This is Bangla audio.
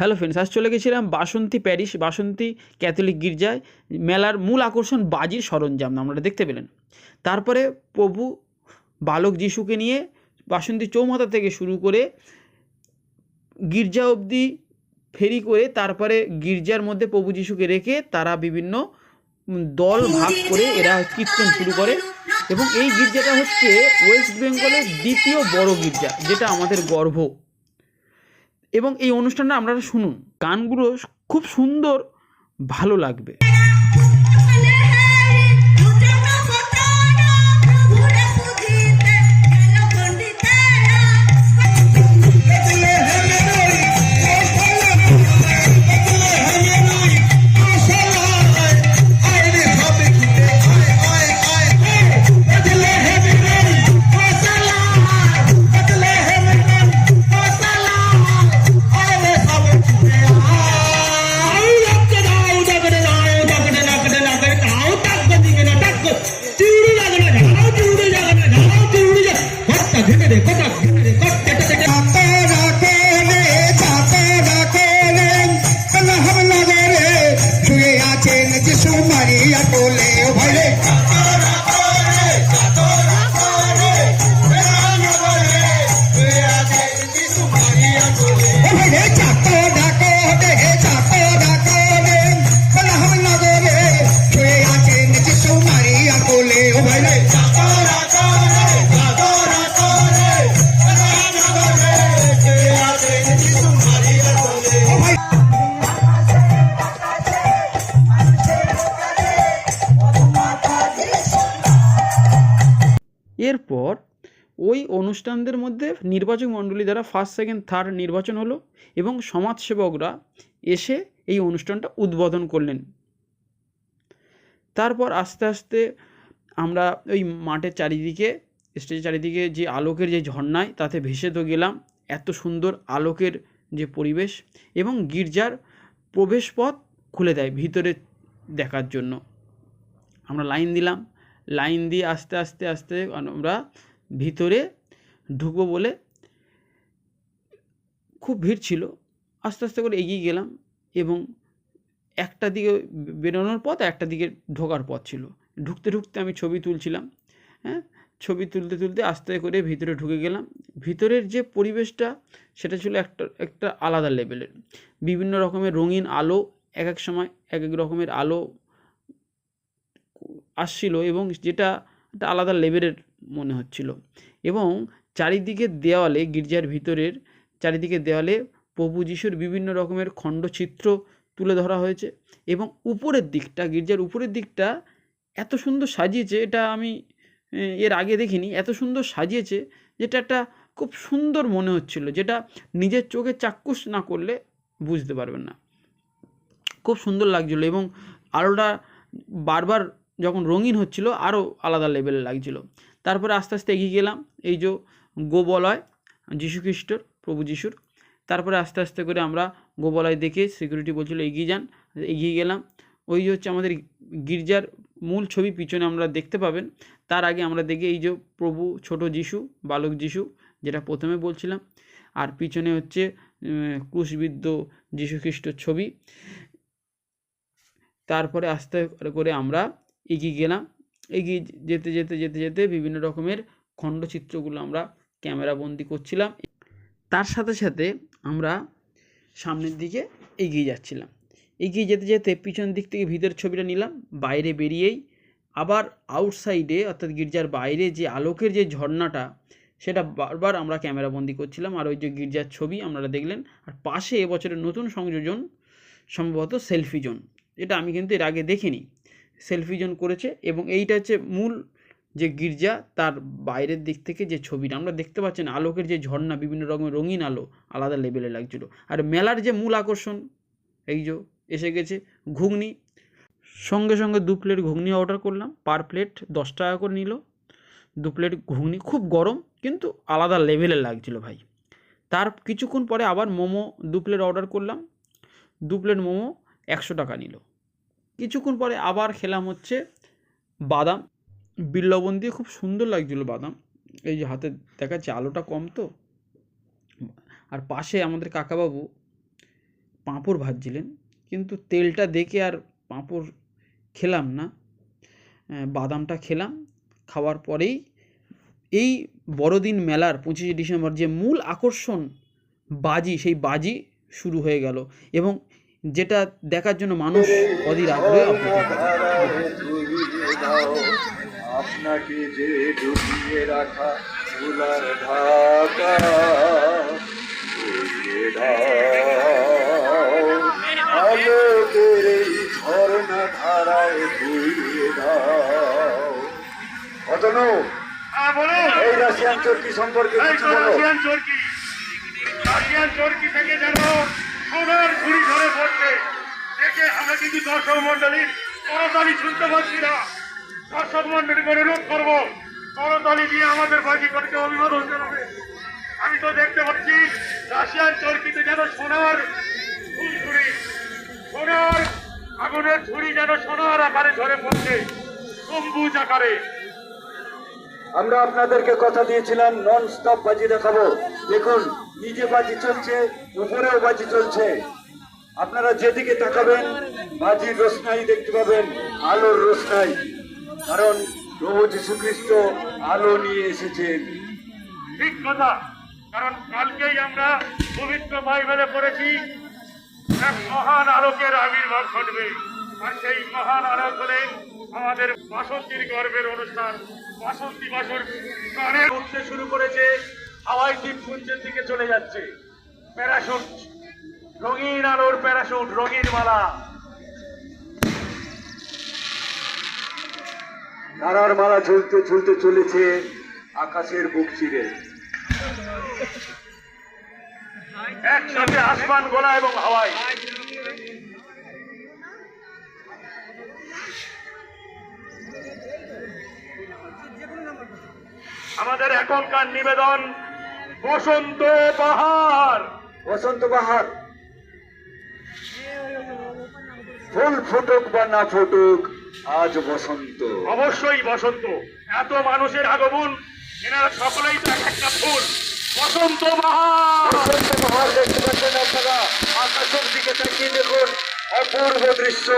হ্যালো ফ্রেন্ডস আজ চলে গেছিলাম বাসন্তী প্যারিস, বাসন্তী ক্যাথলিক গির্জায়। মেলার মূল আকর্ষণ বাজির সরঞ্জাম, আপনারা দেখতে পেলেন। তারপরে প্রভু বালক যিশুকে নিয়ে বাসন্তী চৌমাথা থেকে শুরু করে গির্জা অবধি ফেরি করে তারপরে গির্জার মধ্যে প্রভু যিশুকে রেখে তারা বিভিন্ন দল ভাগ করে এরা কীর্তন শুরু করে। এবং এই গির্জাটা হচ্ছে ওয়েস্ট বেঙ্গলের দ্বিতীয় বড় গির্জা, যেটা আমাদের গর্ব এবং এই অনুষ্ঠানটা আপনারা শুনুন। গানগুলো খুব সুন্দর ভালো লাগবে। 될 거야. এরপর ওই অনুষ্ঠানদের মধ্যে নির্বাচক মণ্ডলী দ্বারা ফার্স্ট সেকেন্ড থার্ড নির্বাচন হলো এবং সমাজসেবকরা এসে এই অনুষ্ঠানটা উদ্বোধন করলেন। তারপর আস্তে আস্তে আমরা ওই মাঠের চারিদিকে স্টেজের চারিদিকে যে আলোকের যে ঝর্ণায় তাতে ভেসে তো গেলাম, এত সুন্দর আলোকের যে পরিবেশ এবং গির্জার প্রবেশপথ খুলে দেয় ভিতরে দেখার জন্য। আমরা লাইন দিলাম লাইন দিয়ে আস্তে আস্তে আস্তে আমরা ভিতরে ঢুকবো বলে খুব ভিড় ছিল। আস্তে আস্তে করে এগিয়ে গেলাম এবং একটা দিকে বেরোনোর পথ একটা দিকে ঢোকার পথ ছিল। ঢুকতে ঢুকতে আমি ছবি তুলছিলাম হ্যাঁ? ছবি তুলতে তুলতে আস্তে করে ভিতরে ঢুকে গেলাম। ভিতরের যে পরিবেশটা, সেটা ছিল একটা একটা আলাদা লেভেলের বিভিন্ন রকমের রঙিন আলো, এক এক সময় এক এক রকমের আলো আসছিল এবং যেটা একটা আলাদা লেভেলের মনে হচ্ছিল। এবং চারিদিকে দেওয়ালে, গির্জার ভিতরের চারিদিকে দেওয়ালে প্রভু যিশুর বিভিন্ন রকমের খণ্ডচিত্র তুলে ধরা হয়েছে এবং উপরের দিকটা, গির্জার উপরের দিকটা এত সুন্দর সাজিয়েছে, এটা আমি এর আগে দেখিনি, এত সুন্দর সাজিয়েছে যেটা একটা খুব সুন্দর মনে হচ্ছিল, যেটা নিজের চোখে চাক্ষুষ না করলে বুঝতে পারবেন না। খুব সুন্দর লাগছিল এবং আলোটা বারবার যখন রঙিন হচ্ছিল আরও আলাদা লেভেলে লাগছিল। তারপরে আস্তে আস্তে এগিয়ে গেলাম, এই যে গোবলয়, যীশুখ্রিস্টর, প্রভু যিশুর। তারপরে আস্তে আস্তে করে আমরা গোবলয় দেখে সিকিউরিটি বলছিল, এগিয়ে যান, এগিয়ে গেলাম। ওই যে হচ্ছে আমাদের গির্জার মূল ছবি পিছনে আমরা দেখতে পাবেন। তার আগে আমরা দেখি এই যে প্রভু, ছোট যিশু, বালক যিশু, যেটা প্রথমে বলছিলাম। আর পিছনে হচ্ছে ক্রুশবিদ্ধ যীশুখ্রিস্টর ছবি। তারপরে আস্তে করে আমরা এগিয়ে গেলাম। এগিয়ে যেতে যেতে যেতে যেতে বিভিন্ন রকমের খণ্ডচিত্রগুলো আমরা ক্যামেরা বন্দি করছিলাম। তার সাথে সাথে আমরা সামনের দিকে এগিয়ে যাচ্ছিলাম। এগিয়ে যেতে যেতে পিছন দিক থেকে ভিতরের ছবিটা নিলাম, বাইরে বেরিয়েই আবার আউটসাইডে অর্থাৎ গির্জার বাইরে যে আলোকের যে ঝর্ণাটা, সেটা বারবার আমরা ক্যামেরা বন্দি করছিলাম। আর ওই যে গির্জার ছবি আপনারা দেখলেন, আর পাশে এবছরের নতুন সংযোজন, সম্ভবত সেলফি জোন। এটা আমি কিন্তু এর আগে দেখিনি। সেলফি জোন করেছে এবং এইটা হচ্ছে মূল যে গির্জা, তার বাইরের দিক থেকে যে ছবিটা, আমরা দেখতে পাচ্ছেন আলোকের যে ঝর্ণা, বিভিন্ন রকমের রঙিন আলো আলাদা লেভেলে লাগছিল। আর মেলার যে মূল আকর্ষণ, এই যে এসে গেছে ঘুগনি। সঙ্গে সঙ্গে দু প্লেট ঘুগনি অর্ডার করলাম পার প্লেট দশ টাকা করে নিল। দু প্লেট ঘুগনি খুব গরম, কিন্তু আলাদা লেভেলে লাগছিল ভাই। তার কিছুক্ষণ পরে আবার মোমো দু প্লেট অর্ডার করলাম। দু প্লেট মোমো একশো টাকা নিল। কিছুক্ষণ পরে আবার খেলাম হচ্ছে বাদাম। বিল লবণ দিয়ে খুব সুন্দর লাগছিল বাদাম। এই যে হাতে দেখাচ্ছে আলোটা কম তো। আর পাশে আমাদের কাকাবাবু পাঁপড় ভাজছিলেন। কিন্তু তেলটা দেখে আর পাঁপড় খেলাম না। বাদামটা খেলাম। খাওয়ার পরেই এই বড়দিন মেলার পঁচিশে ডিসেম্বর যে মূল আকর্ষণ বাজি, সেই বাজি শুরু হয়ে গেল। এবং যেটা দেখার জন্য মানুষ অধীর আগ্রহে অপেক্ষা করে। ধারায় ডুবিয়ে আপনাকে যে ডুবিয়ে রাখা ফুলার ঢাকা আলোকের এই ঝর্ণা ধারায় ডুবিয়ে দাও। অতনু এই রাশিয়ান চরকি সম্পর্কে রাশিয়ান চরকি। রাশিয়ান চরকি থেকে যেন সোনার ঝুড়ি ধরে পড়ছে। দেখে আমরা কিন্তু দর্শক মন্ডলীর করতালি শুনতে পাচ্ছি না। দর্শক মন্ডলীকে অনুরোধ করব করতালি দিয়ে আমাদের বাজিকরকে অভিবাদন জানাবে। আমি তো দেখতে পাচ্ছি রাশিয়ান চরকিতে যেন সোনার ফুলঝুড়ি সোনার আগুনের ঝুড়ি যেন সোনার আকারে ধরে পড়ছে, গম্বুজ আকারে। আমরা আপনাদেরকে কথা দিয়েছিলাম নন স্টপ বাজি দেখাবো। দেখুন নিচে বাজি চলছে, উপরেও বাজি চলছে। আপনারা যেদিকে তাকাবেন, বাজির রোশনাই দেখতে পাবেন, আলোর রোশনাই। কারণ প্রভু যীশু খ্রিস্ট আলো নিয়ে এসেছেন। ঠিক কথা, কারণ কালকেই আমরা পবিত্র বাইবেলে পড়েছি, এক মহান আলোকের আবির্ভাব ঘটবে। আর সেই মহান আলোক হলে আমাদের বাসন্তীর গর্বের অনুষ্ঠান বাসন্তী বাসর গানের উঠতে শুরু করেছে। হাওয়াই দ্বীপপুঞ্জের দিকে চলে যাচ্ছে। প্যারাশুট, রঙিন আলোর প্যারাশুট, রঙিন মালা। তারার মালা ঝুলতে ঝুলতে চলেছে আকাশের বুক চিরে। একসাথে আসমান, গোলা এবং হাওয়াই। আমাদের এখনকার নিবেদন বসন্ত বাহার বসন্ত বাহার ফুল ফুটুক বা না ফুটুক আজ বসন্ত। অবশ্যই বসন্ত। এত মানুষের আগমন এনারা সকলেই তো এক একটা ফুল। বসন্ত বাহার বসন্ত বাহার দেখতে পাচ্ছেন আপনারা। আকাশের দিকে তাকিয়ে দেখুন অপূর্ব দৃশ্য।